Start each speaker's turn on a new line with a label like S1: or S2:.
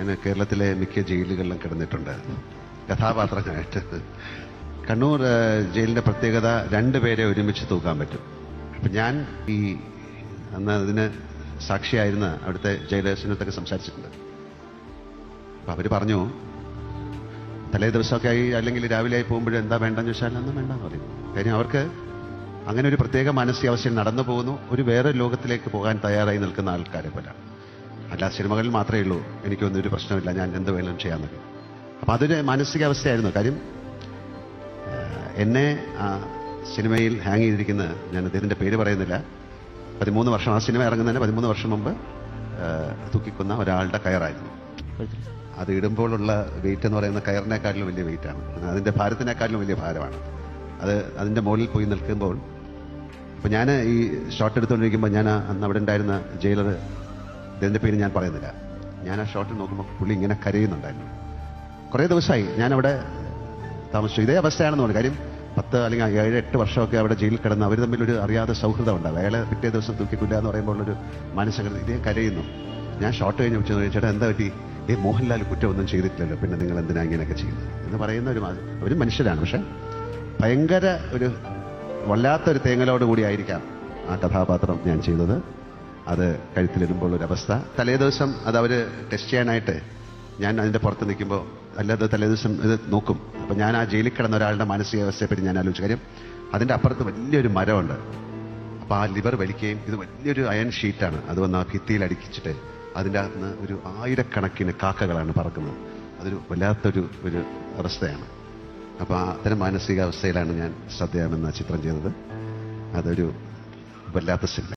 S1: ഞാൻ കേരളത്തിലെ മിക്ക ജയിലുകളിലും കിടന്നിട്ടുണ്ട്. കഥാപാത്രങ്ങളായിട്ട്. കണ്ണൂർ ജയിലിന്റെ പ്രത്യേകത രണ്ടുപേരെ ഒരുമിച്ച് തൂക്കാൻ പറ്റും. അപ്പം ഞാൻ ഈ അന്ന് അതിന് സാക്ഷിയായിരുന്ന അവിടുത്തെ ജയിലേഴ്സിനടുത്തൊക്കെ സംസാരിച്ചിട്ടുണ്ട്. അപ്പം അവർ പറഞ്ഞു തലേ ദിവസമൊക്കെ ആയി അല്ലെങ്കിൽ രാവിലെ ആയി പോകുമ്പോഴും എന്താ വേണ്ടെന്ന് ചോദിച്ചാൽ ഒന്നും വേണ്ടെന്ന് പറയും. കാര്യം അവർക്ക് അങ്ങനെ ഒരു പ്രത്യേക മാനസികാവസ്ഥയിൽ നടന്നു പോകുന്നു. ഒരു വേറെ ലോകത്തിലേക്ക് പോകാൻ തയ്യാറായി നിൽക്കുന്ന ആൾക്കാരെ പോലെ അല്ല സിനിമകളിൽ മാത്രമേ ഉള്ളൂ. എനിക്കൊന്നും ഒരു പ്രശ്നമില്ല. ഞാൻ എന്ത് വേണം ചെയ്യാമെന്നൊക്കെ അപ്പം അതൊരു മാനസികാവസ്ഥയായിരുന്നു. കാര്യം എന്നെ ആ സിനിമയിൽ ഹാങ് ചെയ്തിരിക്കുന്ന ഞാൻ അദ്ദേഹത്തിന്റെ പേര് പറയുന്നില്ല. പതിമൂന്ന് വർഷം ആ സിനിമ ഇറങ്ങുന്നതിന് പതിമൂന്ന് വർഷം മുമ്പ് തൂക്കിക്കുന്ന ഒരാളുടെ കയറായിരുന്നു. അത് ഇടുമ്പോഴുള്ള വെയിറ്റ് എന്ന് പറയുന്ന കയറിനേക്കാട്ടിലും വലിയ വെയിറ്റാണ് അതിന്റെ ഭാരത്തിനേക്കാട്ടിലും വലിയ ഭാരമാണ്. അത് അതിന്റെ മുകളിൽ പോയി നിൽക്കുമ്പോൾ അപ്പോൾ ഞാൻ ഈ ഷോട്ട് എടുത്തുകൊണ്ടിരിക്കുമ്പോൾ ഞാൻ അന്ന് അവിടെ ഉണ്ടായിരുന്ന ജയിലർ ഇതിന്റെ പേര് ഞാൻ പറയുന്നില്ല. ഞാൻ ആ ഷോട്ട് നോക്കുമ്പോൾ പുള്ളി ഇങ്ങനെ കരയുന്നുണ്ടായിരുന്നു. കുറേ ദിവസമായി ഞാനവിടെ താമസിച്ചു. ഇതേ അവസ്ഥയാണെന്ന് തോന്നുന്നു. കാര്യം പത്ത് അല്ലെങ്കിൽ ഏഴ് എട്ട് വർഷമൊക്കെ അവിടെ ജയിലിൽ കിടന്ന് അവർ തമ്മിൽ ഒരു അറിയാതെ സൗഹൃദം ഉണ്ട് അയാളെ പിറ്റേ ദിവസം തൂക്കിക്കൊല്ലുക എന്ന് പറയുമ്പോൾ ഒരു മാനസിക ഇതേ കരയുന്നു. ഞാൻ ഷോട്ട് കഴിഞ്ഞ് വിളിച്ചു ചേട്ടാ എന്താ പറ്റി? ഏ മോഹൻലാൽ കുറ്റമൊന്നും ചെയ്തിട്ടില്ലല്ലോ. പിന്നെ നിങ്ങൾ എന്തിനാ ഇങ്ങനെയൊക്കെ ചെയ്യുന്നത്? എന്ന് പറയുന്ന ഒരു അവർ മനുഷ്യരാണ്. പക്ഷെ ഭയങ്കര ഒരു വല്ലാത്തൊരു തേങ്ങലോട് കൂടി ആയിരിക്കാം ആ കഥാപാത്രം ഞാൻ ചെയ്തത്. അത് കഴുത്തിലിടുമ്പോൾ ഒരു അവസ്ഥ തലേ ദിവസം അത് അവർ ടെസ്റ്റ് ചെയ്യാനായിട്ട് ഞാൻ അതിന്റെ പുറത്ത് നിൽക്കുമ്പോൾ അല്ലാതെ തലേദിവസം ഇത് നോക്കും. അപ്പം ഞാൻ ആ ജയിലിൽ കിടന്ന ഒരാളുടെ മാനസികാവസ്ഥയെപ്പറ്റി ഞാൻ ആലോചിച്ചു കാര്യം അതിന്റെ അപ്പുറത്ത് വലിയൊരു മരമുണ്ട്. അപ്പോൾ ആ ലിവർ വലിക്കുകയും ഇത് വലിയൊരു അയൺ ഷീറ്റാണ്. അത് വന്ന് ആ ഭിത്തിയിൽ അടിക്കിച്ചിട്ട് അതിന്റെ അകത്ത് നിന്ന് ഒരു ആയിരക്കണക്കിന് കാക്കകളാണ് പറക്കുന്നത്. അതൊരു വല്ലാത്തൊരു ഒരു അവസ്ഥയാണ്. അപ്പോൾ അത്തരം മാനസികാവസ്ഥയിലാണ് ഞാൻ ശ്രദ്ധയാമെന്ന ചിത്രം ചെയ്തത്. അതൊരു വല്ലാത്ത സിനിമ